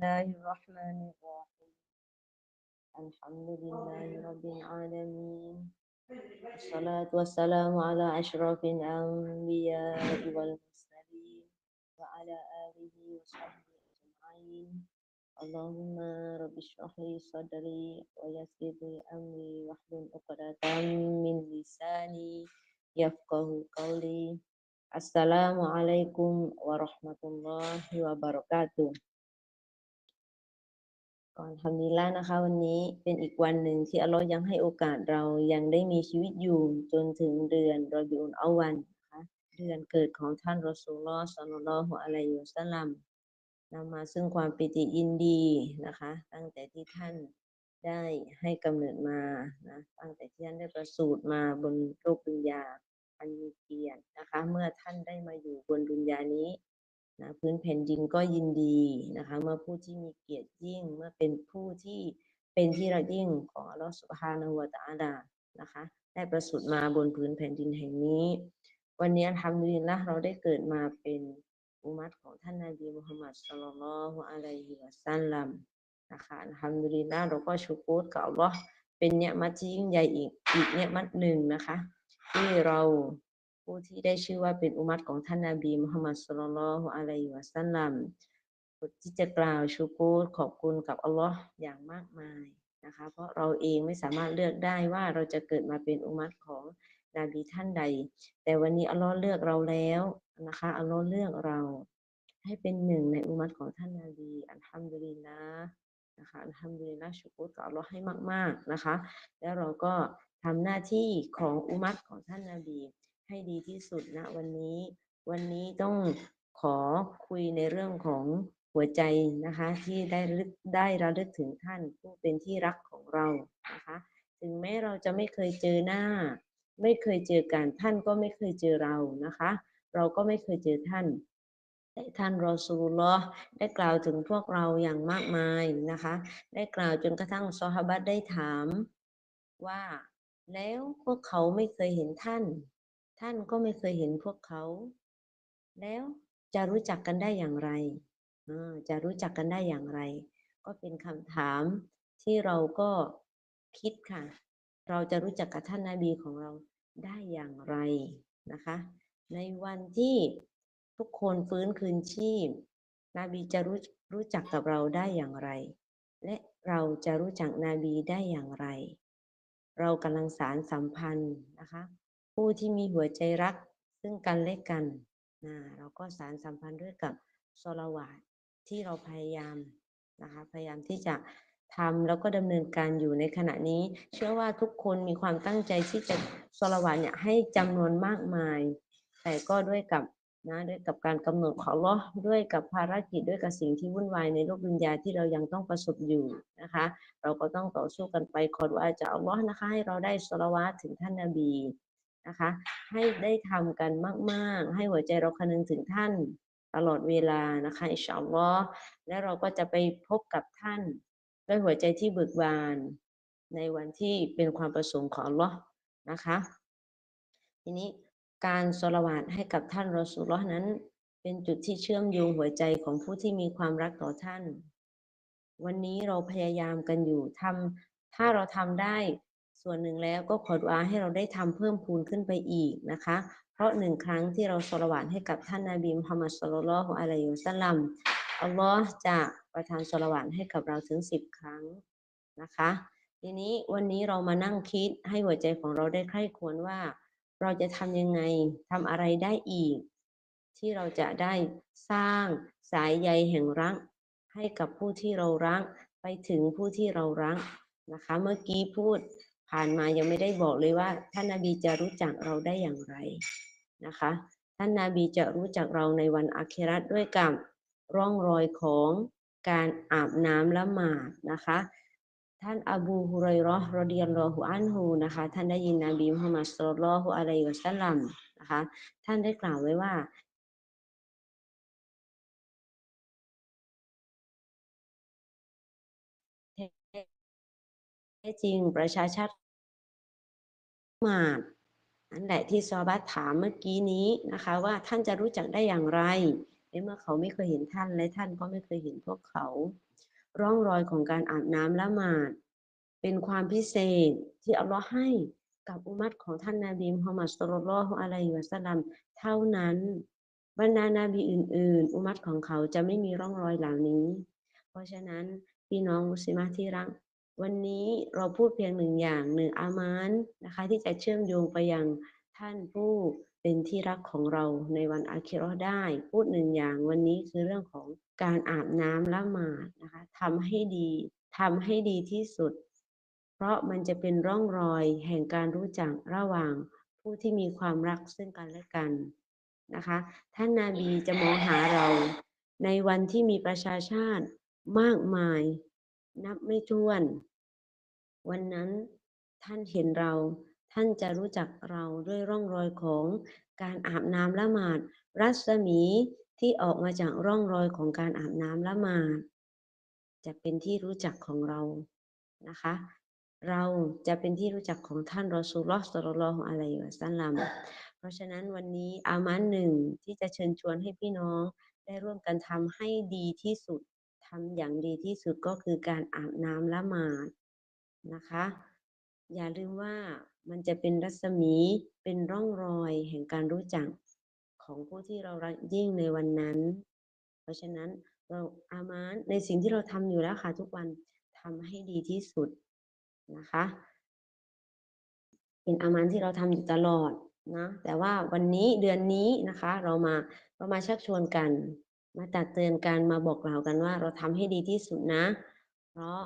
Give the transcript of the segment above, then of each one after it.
الله الرحمن الرحيم. الحمد لله رب العالمين. والصلاة والسلام على أشرف الأنبياء والمرسلين وعلى آله وصحبه أجمعين. اللهم رب اشرح لي صدري ويسر لي أمري واحلل عقدة من لساني يفقه قولي. السلام عليكم ورحمة الله وبركاته. ก่อนทำนี้แล้วนะคะ วันนี้เป็นอีกวันหนึ่งที่อัลลอฮ์ยังให้โอกาสเรายังได้มีชีวิตอยู่จนถึงเดือนรอบิอุลอาวันนะคะเดือนเกิดของท่านรอสูลลอฮ์ศ็อลลัลลอฮุอะลัยฮิวะซัลลัมนำมาซึ่งความปิติยินดีนะคะ ตั้งแต่ที่ท่านได้ให้กำเนิดมานะตั้งแต่ที่ท่านได้ประสูติมาบนโลกดุนยาอันมีเกียรตินะคะ เมื่อท่านได้มาอยู่บนดุนยานี้ นะพื้นแผ่นดินก็ยินดีนะคะเมื่อผู้ที่มีเกียรติยิ่งเมื่อเป็นผู้ที่เป็นที่รักยิ่งของอัลลอฮฺสุบฮานะฮูวะตะอาลานะคะได้ประสูติมาบนพื้นแผ่นดินแห่งนี้ วันนี้ทำดีละเราได้เกิดมาเป็นอุมัตของท่านนาบีมุฮัมมัดสุลลัลฮุอะลัยฮิวะซัลลัมนะคะทำดีละเราก็ชูกูดกับอัลลอฮ์เป็นเนี่ยมัดที่ยิ่งใหญ่อีกอีกเนี่ยมัดหนึ่งนะคะ ที่เรา ผู้ที่ได้ชื่อว่าเป็นอุมัตของท่านนาบีมุฮัมมัดสุลลัลฮุอะลัยฮิวะซัลลัมที่จะกล่าวชูกูรขอบคุณกับอัลลอฮ์อย่างมากมายนะคะเพราะเราเองไม่สามารถเลือกได้ว่าเราจะเกิดมาเป็นอุมัตของนบีท่านใด แต่วันนี้อัลลอฮ์เลือกเราแล้วนะคะอัลลอฮ์เลือกเรา ให้เป็นหนึ่งในอุมัตของท่านนาบีอัลฮัมดุลิลละนะคะอัลฮัมดุลิลละชูกูรกับอัลลอฮ์ให้มาก ๆนะคะ แล้วเราก็ทำหน้าที่ของอุมัตของท่านนาบี ให้ดีที่สุดนะวันนี้ วันนี้ต้องขอคุยในเรื่องของหัวใจนะคะ ที่ได้รึกได้ระลึกถึงท่านผู้เป็นที่รักของเรานะคะ ถึงแม้เราจะไม่เคยเจอหน้า ไม่เคยเจอกันท่านก็ไม่เคยเจอเรานะคะ เราก็ไม่เคยเจอท่านแต่ท่านรอซูลอได้กล่าวถึงพวกเราอย่างมากมายนะคะ ได้กล่าวจนกระทั่งซอฮาบะได้ถามว่าแล้วพวกเขาไม่เคยเห็นท่าน ท่านก็ไม่เคยเห็นพวกเขา แล้วจะรู้จักกันได้อย่างไรจะรู้จักกันได้อย่างไร ก็เป็นคำถามที่เราก็คิดค่ะ เราจะรู้จักกับท่านนาบีของเราได้อย่างไรนะคะ ในวันที่ทุกคนฟื้นคืนชีพนบีจะรู้รู้จักกับเราได้อย่างไร และเราจะรู้จักนบีได้อย่างไร เรากำลังสารสัมพันธ์นะคะ ผู้ที่มีหัวใจรักซึ่งกันและกันนะเราก็สารสัมพันธ์ด้วยกับสลาวาที่เราพยายามนะคะพยายามที่จะทำแล้วก็ดำเนินการอยู่ในขณะนี้ เชื่อว่าทุกคนมีความตั้งใจที่จะสลาวาเนี่ยให้จำนวนมากมาย แต่ก็ด้วยกับนะด้วยกับการกำหนดของอัลเลาะห์ด้วยกับภารกิจด้วยกับสิ่งที่วุ่นวายในโลกดุนยาที่เรายังต้องประสบอยู่นะคะ เราก็ต้องต่อสู้กันไปขอดุอาจากอัลอนะคะให้เราได้สละวาถึงท่านนาบี นะคะ ให้ได้ทำกันมาก ๆ ให้หัวใจเราคนึงถึงท่านตลอดเวลานะคะอินชาอัลลอฮ์และเราก็จะไปพบกับท่านด้วยหัวใจที่เบิกบาน ในวันที่เป็นความประสงค์ของอัลลอฮ์นะคะ ทีนี้การสละวาตให้กับท่านรอสูลลอฮ์นั้น เป็นจุดที่เชื่อมโยงหัวใจของผู้ที่มีความรักต่อท่าน วันนี้เราพยายามกันอยู่ทำถ้าเราทำได้ ส่วนหนึ่งแล้วก็ขอดุอาให้เราได้ทำเพิ่มพูนขึ้นไปอีกนะคะ เพราะหนึ่งครั้งที่เราสละวาตให้กับท่านนาบีมุฮัมมัดสุลลัลลอฮุอะลัยฮิวะซัลลัมอัลลอฮ์จะประทานสละวาตให้กับเราถึงสิบครั้งนะคะ ทีนี้วันนี้เรามานั่งคิดให้หัวใจของเราได้ใคร่ควรว่า เราจะทำยังไงทำอะไรได้อีก ที่เราจะได้สร้างสายใยแห่งรักให้กับผู้ที่เรารักไปถึงผู้ที่เรารักนะคะ เมื่อกี้พูด ผ่านมายังไม่ได้บอกเลยว่า ท่านนาบีจะรู้จักเราได้อย่างไรนะคะ ท่านนาบีจะรู้จักเราในวันอาคิรัตด้วยกับร่องรอยของการอาบน้ำละหมาดนะคะ ท่านอบูฮุไรราะห์รอดิยัลลอฮุอันฮูนะคะ ท่านได้ยินนบีมุฮัมมัดสุลลัลลอฮุอะลัยฮิวะซัลลัมนะคะ ท่านได้กล่าวไว้ว่า ท้จริงประชาชาติมาดนั่นแหละที่ซอบัตถามเมื่อกี้นี้นะคะว่าท่านจะรู้จักได้อย่างไรในเมื่อเขาไม่เคยเห็นท่านและท่านก็ไม่เคยเห็นพวกเขา ร่องรอยของการอาบน้ำละหมาด เป็นความพิเศษที่อัลลอฮ์ให้กับอุมัตของท่านนาบีมุฮัมมัดสุลลัลลอฮุอะลัยฮิวะสัลลัมเท่านั้น บรรดานาบีอื่น ๆ อุมัตของเขาจะไม่มีร่องรอยเหล่านี้ เพราะฉะนั้นพี่น้องมุสลิมที่รัก วันนี้เราพูดเพียงหนึ่งอย่างหนึ่งอามานนะคะ ที่จะเชื่อมโยงไปยังท่านผู้เป็นที่รักของเราในวันอาคิราะห์ได้ พูดหนึ่งอย่างวันนี้คือเรื่องของการอาบน้ำละหมาดนะคะทำให้ดีทำให้ดีที่สุด เพราะมันจะเป็นร่องรอยแห่งการรู้จักระหว่างผู้ที่มีความรักซึ่งกันและกันนะคะท่านนาบีจะมองหาเรา ในวันที่มีประชาชาติมากมาย นับไม่ถ้วน วันนั้นท่านเห็นเรา ท่านจะรู้จักเราด้วยร่องรอยของการอาบน้ำละหมาด รัศมีที่ออกมาจากร่องรอยของการอาบน้ำละหมาด จะเป็นที่รู้จักของเรานะคะ เราจะเป็นที่รู้จักของท่านรอซูลลอฮ์ศ็อลลัลลอฮุอะลัยฮิวะซัลลัมเพราะฉะนั้นวันนี้อามันหนึ่งที่จะเชิญชวนให้พี่น้องได้ร่วมกันทำให้ดีที่สุดทำอย่างดีที่สุดก็คือการอาบน้ำละหมาด นะคะ อย่าลืมว่ามันจะเป็นรัศมีเป็นร่องรอยแห่งการรู้จักของผู้ที่เรารักยิ่งในวันนั้น เพราะฉะนั้นเราอามานในสิ่งที่เราทำอยู่แล้วค่ะทุกวันทำให้ดีที่สุดนะคะ เป็นอามานที่เราทำอยู่ตลอดนะแต่ว่าวันนี้เดือนนี้นะคะ เรามาเรามาชักชวนกัน มาตักเตือนกันมาบอกกล่าวกันว่าเราทำให้ดีที่สุดนะ เพราะ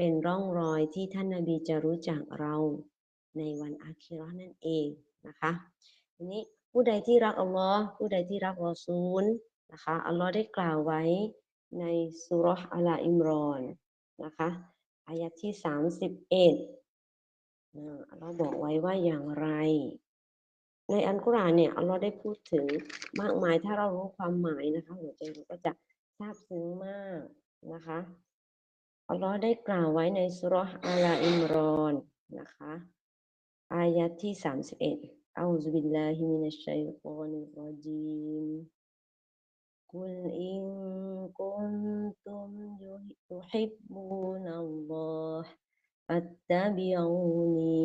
เป็นร่องรอยที่ท่านนาบีจะรู้จักเราในวันอาคิราะห์นั่นเองนะคะทีนี้ผู้ใดที่รักอัลลอฮ์ผู้ใดที่รักรอซูลนะคะอัลลอฮ์ได้กล่าวไว้ในสุราะห์อัลอิมรอนนะคะอายะที่สามสิบเอ็ดอัลลอฮ์บอกไว้ว่าอย่างไร ในอัลกุรอานเนี่ยอัลลอฮ์ได้พูดถึงมากมายถ้าเรารู้ความหมายนะคะหัวใจเราก็จะซาบซึ้งมากนะคะ อัลลอฮ์ได้กล่าวไว้ในสุเราะห์อัลอิมรอนนะคะอายะที่สามสิบเอ็ดอัลลอฮฺบิลลาฮิมินัชชัยฏอนิรรจีม قل إن كنتم تحبون الله فاتبعوني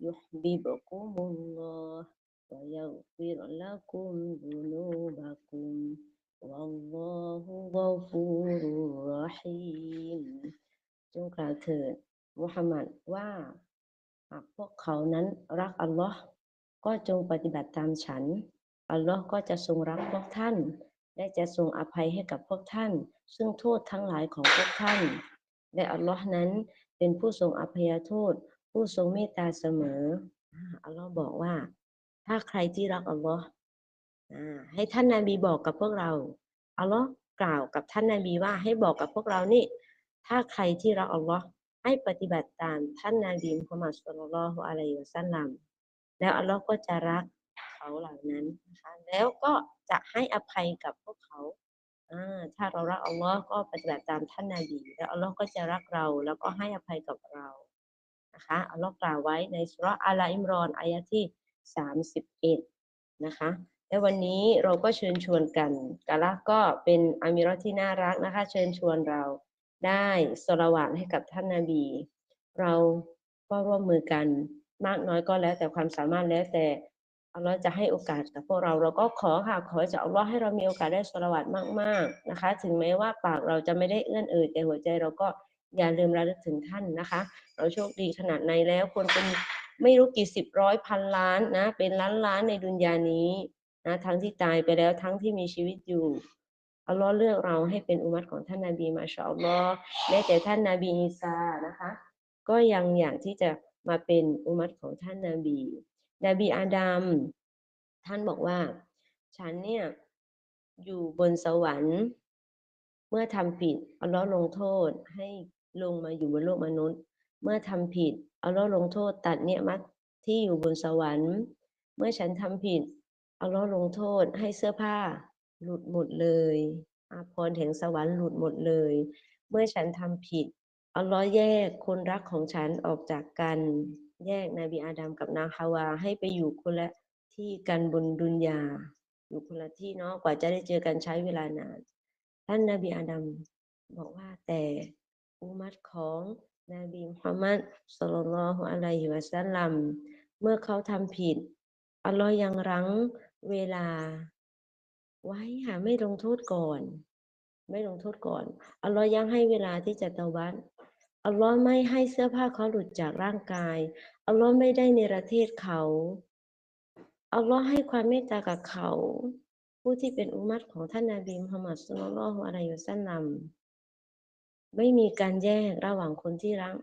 يحببكم الله ويغفر لكم ذنوبكم อฮีมจงกล่าวเถิดมุฮัมมัดว่าหากพวกเขานั้นรักอัลลอฮ์ก็จงปฏิบัติตามฉัน อัลลอฮ์ก็จะทรงรักพวกท่าน และจะทรงอภัยให้กับพวกท่าน ซึ่งโทษทั้งหลายของพวกท่าน และอัลลอฮ์นั้นเป็นผู้ทรงอภัยโทษ ผู้ทรงเมตตาเสมอ อัลลอฮ์บอกว่า ถ้าใครที่รักอัลลอฮ์ให้ท่านนาบีบอกกับพวกเรา อัลลอฮ์ กล่าวกับท่านนาบีว่าให้บอกกับพวกเรานี่ ถ้าใครที่รักอัลลอฮ์ให้ปฏิบัติตามท่านนาบีมุฮัมมัดสุลลัลลอฮุอะลัยฮิวะซัลลัมแล้วอัลลอฮ์ก็จะรักเขาเหล่านั้นนะคะแล้วก็จะให้อภัยกับพวกเขาถ้าเรารักอัลลอฮ์ก็ปฏิบัติตามท่านนาบีแล้วอัลลอฮ์ก็จะรักเราแล้วก็ให้อภัยกับเรานะคะอัลลอฮ์กล่าวไว้ในสุราะห์อัลอิมรอนอายะที่สามสิบเอ็ดนะคะ และวันนี้เราก็เชิญชวนกันกาละก็เป็นอามิราะห์ที่น่ารักนะคะ เชิญชวนเราได้สละวาตให้กับท่านนาบี เราก็ร่วมมือกันมากน้อยก็แล้วแต่ความสามารถแล้วแต่อัลลอฮ์จะให้โอกาสกับพวกเราเราก็ขอค่ะขอจากอัลลอฮ์ให้เรามีโอกาสได้สละวาตมาก ๆนะคะ ถึงแม้ว่าปากเราจะไม่ได้เอื้อนเอ่ยแต่หัวใจเราก็อย่าลืมระลึกถึงท่านนะคะ เราโชคดีขนาดไหนแล้วคนเป็นไม่รู้กี่สิบร้อยพันล้านนะ เป็นล้านล้านในดุนยานี้ นะทั้งที่ตายไปแล้วทั้งที่มีชีวิตอยู่อัลลอฮ์เลือกเราให้เป็นอุมัตของท่านนาบีมาชาอัลลอฮ์แม้แต่ท่านนาบีอีสานะคะ ก็ยังอยากที่จะมาเป็นอุมัตของท่านนาบี นบีอาดัมท่านบอกว่า ฉันเนี่ยอยู่บนสวรรค์ เมื่อทำผิดอัลลอฮ์ลงโทษให้ลงมาอยู่บนโลกมนุษย์ เมื่อทำผิดอัลลอฮ์ลงโทษตัดเนี่ยมัดที่อยู่บนสวรรค์ เมื่อฉันทำผิด อัลลอฮ์ลงโทษให้เสื้อผ้าหลุดหมดเลยอาภรแห่งสวรรค์หลุดหมดเลย เมื่อฉันทำผิดอัลลอฮ์แยกคนรักของฉันออกจากกัน แยกนบีอาดัมกับนางฮาวาให้ไปอยู่คนละที่กันบนดุนยา อยู่คนละที่เนาะกว่าจะได้เจอกันใช้เวลานาน ท่านนบีอาดัมบอกว่าแต่อุมัตของนบีมุฮัมมัดสุลลัลอฮุอะลัยฮิวะสัลลัมเมื่อเขาทำผิดอัลลอฮ์ยังรั้ง เวลา ไว้ค่ะไม่ลงโทษก่อน ไม่ลงโทษก่อนอัลลอฮ์ยังให้เวลาที่จะตาบัตอัลลอฮ์ไม่ให้เสื้อผ้าเขาหลุดจากร่างกายอัลลอฮ์ไม่ได้เนประเทศเขาอัลลอฮ์ให้ความเมตตากับเขา ผู้ที่เป็นอุมัตของท่านนาบีมุฮัมมัดสุลลัลลอฮุอะลัยฮิวสัลลัมไม่มีการแยกระหว่างคนที่รัก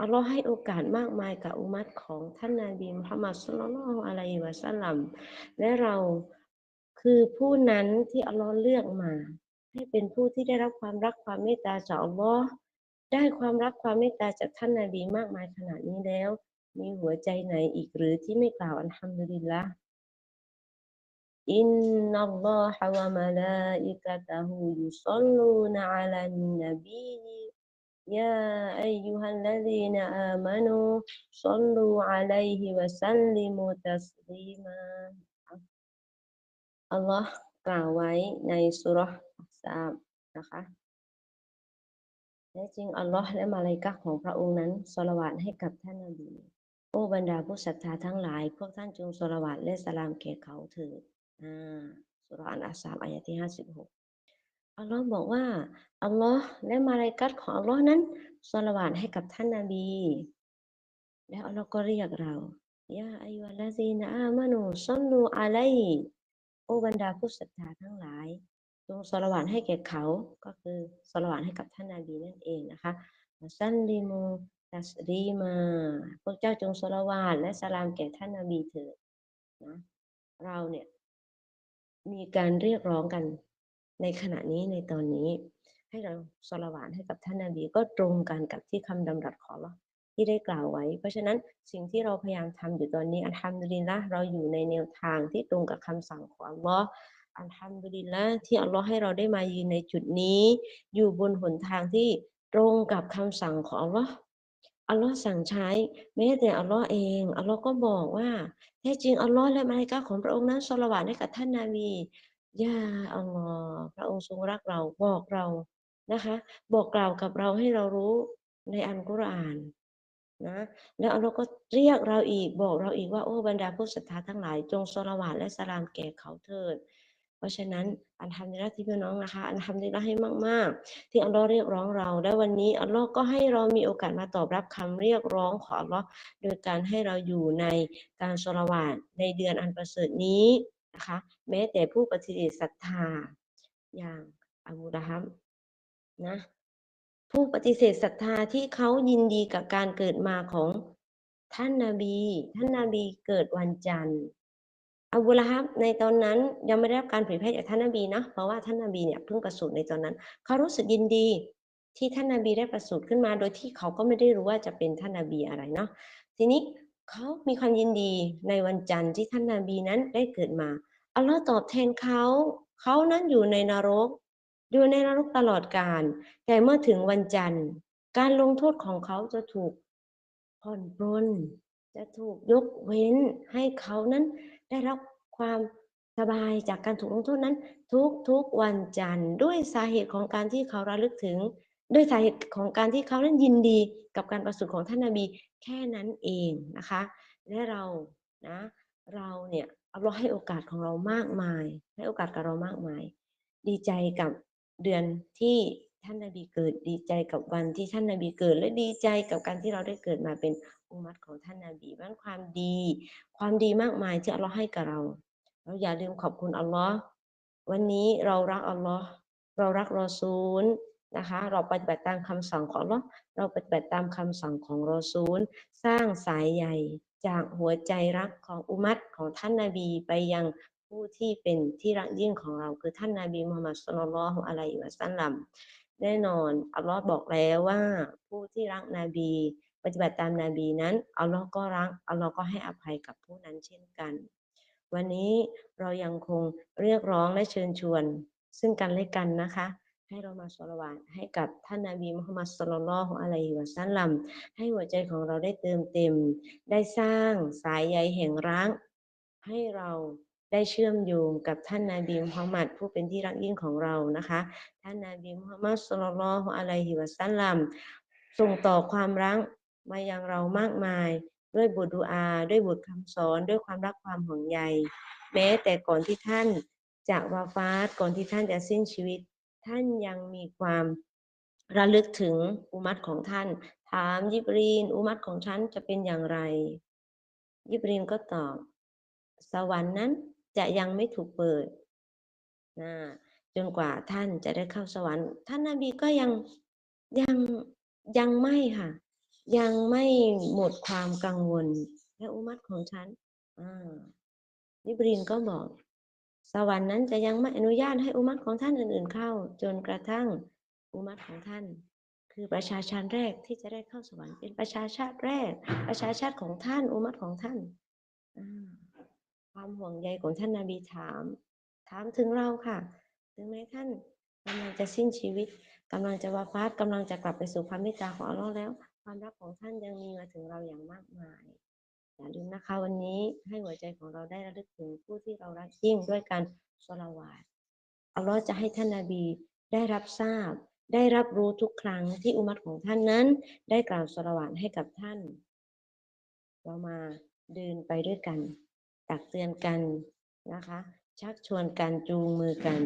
อัลลอฮ์ให้โอกาสมากมายกับอุมัตของท่านนาบีมุฮัมมัดสุลลัลอะลัยฮิวะสัลลัมและเราคือผู้นั้นที่อัลลอฮ์เลือกมา ให้เป็นผู้ที่ได้รับความรักความเมตตาจากอัลลอฮ์ได้ความรักความเมตตาจากท่านนาบีมากมายขนาดนี้แล้ว มีหัวใจไหนอีกหรือที่ไม่กล่าวอัลฮัมดุลิลละอินนัลลอฮะวะมะลาอิกะตะฮูยุศ็อลลูนอะลันนบี ยาอัยยูฮัลลซีนอามานูศ็อลลูอะลัยฮิวะซัลลิมูตัสลีมาอัลลอฮ์กล่าวไว้ในสุราะห์อัซาบนะคะแท้จริงอัลลอฮ์และมาลาอิกะของพระองค์นั้นสละวาตให้กับท่านนบีโอ้บรรดาผู้ศรัทธาทั้งหลาย พวกท่านจงสละวาตและสลามแก่เขาเถิดอ่าสุราะอันอาซาบอายะที่ห้าสิบหก อัลลอฮ์บอกว่าอัลลอฮ์และมาลาอิกะห์ของอัลลอฮ์นั้นสละวาตให้กับท่านนบี แล้วอัลลอฮ์ก็เรียกเรายาอายุลลาซีนอามานูซัลลูอะลัยโอบรรดาผู้ศรัทธาทั้งหลายจงสละวาตให้แก่เขาก็คือสละวาตให้กับท่านนาบีนั่นเองนะคะซันลิมูตัสรีมาพวกเจ้าจงสละวาตและสลามแก่ท่านนาบีเถิดนะเราเนี่ยมีการเรียกร้องกัน ในขณะนี้ในตอนนี้ ให้เราสละวาตให้กับท่านนาบีก็ตรงกันกับที่คำดำรัสของเราที่ได้กล่าวไว้ เพราะฉะนั้นสิ่งที่เราพยายามทำอยู่ตอนนี้อัลฮัมดุลิลละเราอยู่ในแนวทางที่ตรงกับคำสั่งของอัลลอฮ์อัลฮัมดุลิลละที่อัลลอฮ์ให้เราได้มายืนในจุดนี้ อยู่บนหนทางที่ตรงกับคำสั่งของอัลลอฮ์อัลลอฮ์สั่งใช้แม้แต่อัลลอฮ์เองอัลลอฮ์ก็บอกว่าแท้จริงอัลลอฮ์และมาลิกะห์ของพระองค์นั้นสละวาตให้กับท่านนาบี ยาอัลลอฮ์พระองค์ทรงรักเราบอกเรานะคะ บอกกล่าวกับเราให้เรารู้ในอัลกุรอานนะแล้วอัลลอฮ์ก็เรียกเราอีกบอกเราอีกว่าโอ้บรรดาผู้ศรัทธาทั้งหลาย จงสละวาตและสลามแก่เขาเถิด เพราะฉะนั้นอันทำดีละที่พี่น้องนะคะ อันทำดีละให้มาก ๆ ที่อัลลอฮ์เรียกร้องเรา และวันนี้อัลลอฮ์ก็ให้เรามีโอกาสมาตอบรับคำเรียกร้องของอัลลอฮ์โดยการให้เราอยู่ในการสละวาตในเดือนอันประเสริฐนี้ นะคะ แม้แต่ผู้ปฏิเสธศรัทธา อย่างอบูละฮัมนะผู้ปฏิเสธศรัทธาที่เขายินดีกับการเกิดมาของท่านนาบี ท่านนาบีเกิดวันจันทร์อบูละฮับในตอนนั้นยังไม่ได้รับการเผยแพร่จากท่านนาบีนะเพราะว่าท่านนาบีเนี่ยเพิ่งประสูติในตอนนั้น เขารู้สึกยินดีที่ท่านนาบีได้ประสูติขึ้นมา โดยที่เขาก็ไม่ได้รู้ว่าจะเป็นท่านนาบีอะไรเนาะทีนี้ เขามีความยินดีในวันจันทร์ที่ท่านนาบีนั้นได้เกิดมา อัลลอฮ์ตอบแทนเขา เขานั้นอยู่ในนรก อยู่ในนรกตลอดกาล แต่เมื่อถึงวันจันทร์ การลงโทษของเขาจะถูกผ่อนปลน จะถูกยกเว้นให้เขานั้นได้รับความสบายจากการถูกลงโทษนั้น ทุกทุกวันจันทร์ด้วยสาเหตุของการที่เขาระลึกถึง ด้วยสาเหตุของการที่เขานั้นยินดีกับการประสูติของท่านนาบีแค่นั้นเองนะคะ และเรานะเราเนี่ยเราให้โอกาสของเรามากมาย ให้โอกาสกับเรามากมาย ดีใจกับเดือนที่ท่านนาบีเกิด ดีใจกับวันที่ท่านนาบีเกิด และดีใจกับการที่เราได้เกิดมาเป็นอุมัตของท่านนาบีบ้านความดี ความดีมากมายที่อัลลอฮ์ให้กับเรา เราอย่าลืมขอบคุณอัลลอฮ์วันนี้เรารักอัลลอฮ์เรารักรอซูล นะคะเราปฏิบัติตามคำสั่งของอัลลอฮ์เราปฏิบัติตามคำสั่งของรอซูล สร้างสายใหญ่จากหัวใจรักของอุมัตของท่านนาบีไปยังผู้ที่เป็นที่รักยิ่งของเราคือท่านนาบีมุฮัมมัดสุลลัลฮุอะลัยฮิวะสัลลัมแน่นอนอัลลอฮ์บอกแล้วว่าผู้ที่รักนบีปฏิบัติตามนาบีนั้นอัลลอฮ์ก็รักอัลลอฮ์ก็ให้อภัยกับผู้นั้นเช่นกัน วันนี้เรายังคงเรียกร้องและเชิญชวน ซึ่งกันและกันนะคะ ให้เรามาสละวาตให้กับท่านนาบีมุฮัมมัดสุลลัลฮุอะลัยฮิวะสัลลัมให้หัวใจของเราได้เติมเต็ม ได้สร้างสายใยแห่งรักให้เราได้เชื่อมโยงกับท่านนาบีมุฮัมมัดผู้เป็นที่รักยิ่งของเรานะคะ ท่านนาบีมุฮัมมัดสุลลัลลอฮุอะลัยฮิวะสัลลัมส่งต่อความรักมายังเรามากมายด้วยบทดุอา ด้วยบทคำสอนด้วยความรักความห่วงใย แม้แต่ก่อนที่ท่านจะวาฟาตก่อนที่ท่านจะสิ้นชีวิต ท่านยังมีความระลึกถึงอุมัตของท่าน ถามยิบรีน อุมัตของฉันจะเป็นอย่างไร ยิบรีนก็ตอบ สวรรค์นั้นจะยังไม่ถูกเปิดนะจนกว่าท่านจะได้เข้าสวรรค์ ท่านนาบีก็ยังยังยังไม่ค่ะ ยังไม่หมดความกังวล และอุมัตของฉันอ่ายิบรีนก็บอก สวรรค์นั้นจะยังไม่อนุญาตให้อุมัตของท่านอื่น ๆ เข้า จนกระทั่งอุมัตของท่าน คือประชาชาติแรกที่จะได้เข้าสวรรค์เป็นประชาชาติแรก ประชาชาติของท่านอุมัตของท่านความห่วงใยของท่านนาบีถาม ถามถึงเราค่ะ ถึงแม้ท่านกำลังจะสิ้นชีวิตกำลังจะวาฟาตกำลังจะกลับไปสู่ความเมตตาของอัลลอฮ์แล้ว ความรักของท่านยังมีมาถึงเราอย่างมากมาย อย่าลืมนะคะวันนี้ให้หัวใจของเราได้ระลึกถึงผู้ที่เรารักยิ่งด้วยการสลาวาตอัลลอฮ์จะให้ท่านนาบีได้รับทราบ ได้รับรู้ทุกครั้งที่อุมัตของท่านนั้น ได้กล่าวสลาวาตให้กับท่าน เรามาเดินไปด้วยกัน ตักเตือนกันนะคะ ชักชวนกันจูงมือกัน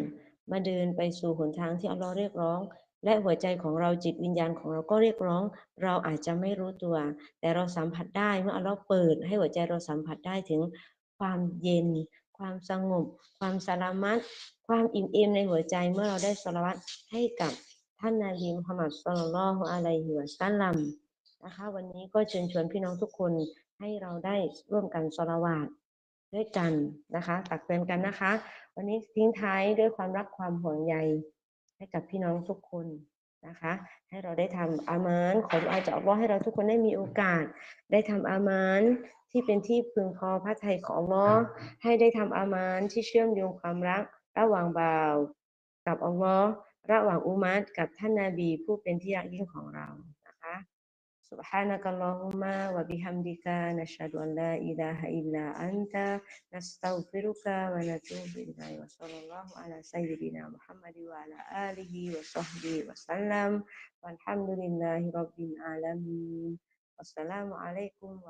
มาเดินไปสู่หนทางที่อัลลอฮ์เรียกร้อง และหัวใจของเราจิตวิญญาณของเราก็เรียกร้อง เราอาจจะไม่รู้ตัว แต่เราสัมผัสได้เมื่ออัลลอฮ์เปิด ให้หัวใจเราสัมผัสได้ถึงความเย็น ความสงบ ความสลามัตความอิ่มเอมในหัวใจเมื่อเราได้สละวัตให้กับท่านนาบีมุฮัมมัดสุลลัลลอฮุอะลัยฮิวะซัลลัมนะคะวันนี้ก็เชิญชวนพี่น้องทุกคนให้เราได้ร่วมกันสละวาตด้วยกันนะคะ ตักเตือนกันนะคะ วันนี้ทิ้งท้ายด้วยความรักความห่วงใย ให้กับพี่น้องทุกคนนะคะ ให้เราได้ทำอามานขอดุอาจากอัลลอฮ์ให้เราทุกคนได้มีโอกาส ได้ทำอามานที่เป็นที่พึงพอพระทัยของอัลลอฮ์ให้ได้ทำอามานที่เชื่อมโยงความรัก ระหว่างบ่าว กับอัลลอฮ์ระหว่างอุมัตกับท่านนาบีผู้เป็นที่รักยิ่งของเรา Subhanakallahumma wa bihamdika nashhadu an la ilaha illa anta nastaghfiruka wa natubu ilaik wa sallallahu ala sayyidina Muhammad wa ala alihi wa sahbihi wa sallam walhamdulillahi rabbil alamin. Wassalamualaikum